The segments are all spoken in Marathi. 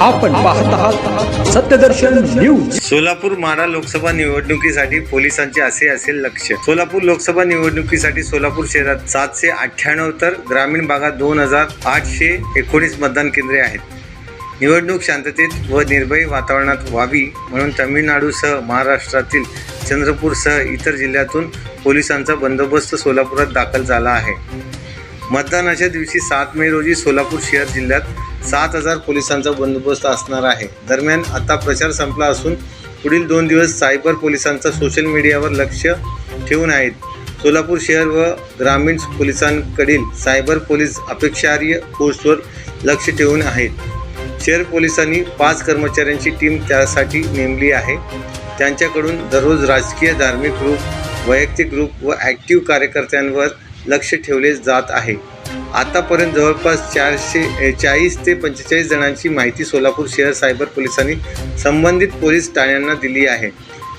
आपण पाहत आहात सत्यदर्शन न्यूज. सोलापूर माडा लोकसभा निवडणुकीसाठी पोलिसांचे असे असेल लक्ष. सोलापूर लोकसभा निवडणुकीसाठी सोलापूर शहरात सातशे अठ्ठ्याण्णव तर ग्रामीण भागात दोन हजार आठशे एकोणीस मतदान केंद्रे आहेत. निवडणूक शांततेत व निर्भय वातावरणात व्हावी म्हणून तामिळनाडूसह महाराष्ट्रातील चंद्रपूरसह इतर जिल्ह्यातून पोलिसांचा बंदोबस्त सोलापुरात दाखल झाला आहे. मतदानाच्या दिवशी सात मे रोजी सोलापूर शहर जिल्ह्यात सात हजार पोलिसांचा बंदोबस्त असणार आहे. दरम्यान आता प्रचार संपला असून पुढील दोन दिवस सायबर पोलिसांचा सोशल मीडियावर लक्ष ठेवून आहेत. सोलापूर शहर व ग्रामीण पोलिसांकडील सायबर पोलीस अपेक्षार्य पोस्टवर लक्ष ठेवून आहेत. शहर पोलिसांनी पाच कर्मचाऱ्यांची टीम त्यासाठी नेमली आहे. त्यांच्याकडून दररोज राजकीय धार्मिक ग्रुप वैयक्तिक ग्रुप व ॲक्टिव्ह कार्यकर्त्यांवर लक्ष ठेवले जात आहे. आतापर्यंत जवळपास चारशे चाळीस ते पंचेचाळीस जणांची माहिती सोलापूर शहर सायबर पोलिसांनी संबंधित पोलीस ठाण्यांना दिली आहे.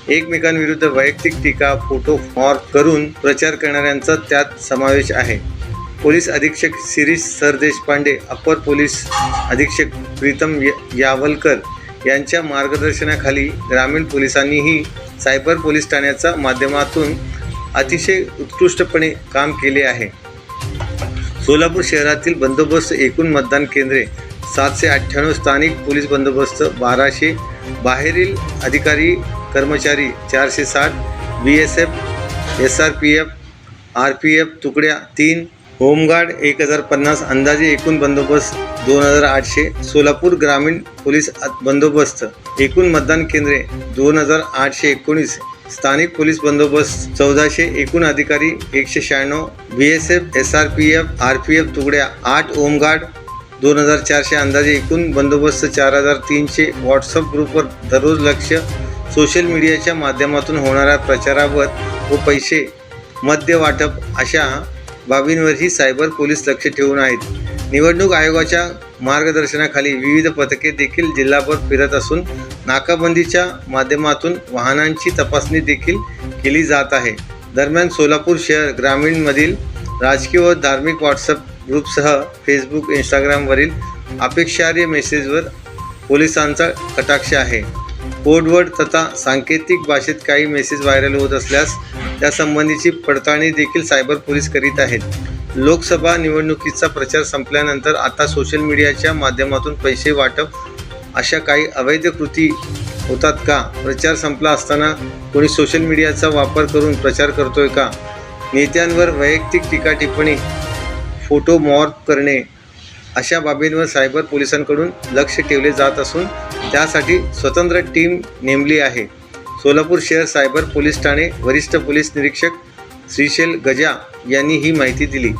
एकमेकांविरुद्ध वैयक्तिक टीका फोटो फॉर्म करून प्रचार करणाऱ्यांचा त्यात समावेश आहे. पोलीस अधीक्षक शिरीष सरदेशपांडे अप्पर पोलीस अधीक्षक प्रीतम यावलकर यांच्या मार्गदर्शनाखाली ग्रामीण पोलिसांनीही सायबर पोलीस ठाण्याच्या माध्यमातून अतिशय उत्कृष्टपणे काम केले आहे. सोलापूर शहरातील बंदोबस्त एकूण मतदान केंद्रे सातशे अठ्ठ्याण्णव स्थानिक पोलीस बंदोबस्त बाराशे बाहेरील अधिकारी कर्मचारी चारशे साठ B S F S R P F R P F तुकड्या तीन होमगार्ड एक हजार पन्नास अंदाजे एकूण बंदोबस्त दोन हजार आठशे सोलापूर ग्रामीण पोलीस बंदोबस्त एकूण मतदान केंद्रे दोन हजार आठशे एकोणीस स्थानिक पोलीस बंदोबस्त चौदाशे एकूण अधिकारी एकशे शहाण्णव B S F S R P F R P F तुकड्या आठ होमगार्ड दोन हजार चारशे अंदाजे एकूण बंदोबस्त चार हजार तीनशे व्हॉट्सअप ग्रुपवर दररोज लक्ष सोशल मीडियाच्या माध्यमातून होणाऱ्या प्रचारावर व पैसे मद्य वाटप अशा बाबींवरही सायबर पोलीस लक्ष ठेवून आहेत. निवडणूक आयोगाच्या मार्गदर्शनाखाली विविध पथके देखील जिल्हाभर फिरत असून नाकाबंदीच्या माध्यमातून वाहनांची तपासणी देखील केली जात आहे. दरम्यान सोलापूर शहर ग्रामीणमधील राजकीय व धार्मिक व्हॉट्सअप ग्रुपसह फेसबुक इंस्टाग्रामवरील अपेक्षार्य मेसेजवर पोलिसांचा कटाक्ष आहे. कोडवर्ड तथा सांकेतिक भाषेत काही मेसेज व्हायरल होत असल्यास त्यासंबंधीची पडताळणी देखील सायबर पोलीस करीत आहेत. लोकसभा निवडणुकीचा प्रचार संपल्यानंतर आता सोशल मीडियाच्या माध्यमातून पैसे वाटप अशा काही अवैध कृती होतात का? प्रचार संपला असताना कोणी सोशल मीडियाचा वापर करून प्रचार करतोय का? नेत्यांवर वैयक्तिक टीका टिप्पणी फोटो मॉर्फ करणे अशा बाबींवर सायबर पोलिसांकडून लक्ष ठेवले जात असून त्यासाठी स्वतंत्र टीम नेमली आहे. सोलापूर शहर सायबर पोलीस ठाणे वरिष्ठ पोलीस निरीक्षक श्रीशैल गजा यांनी ही माहिती दिली.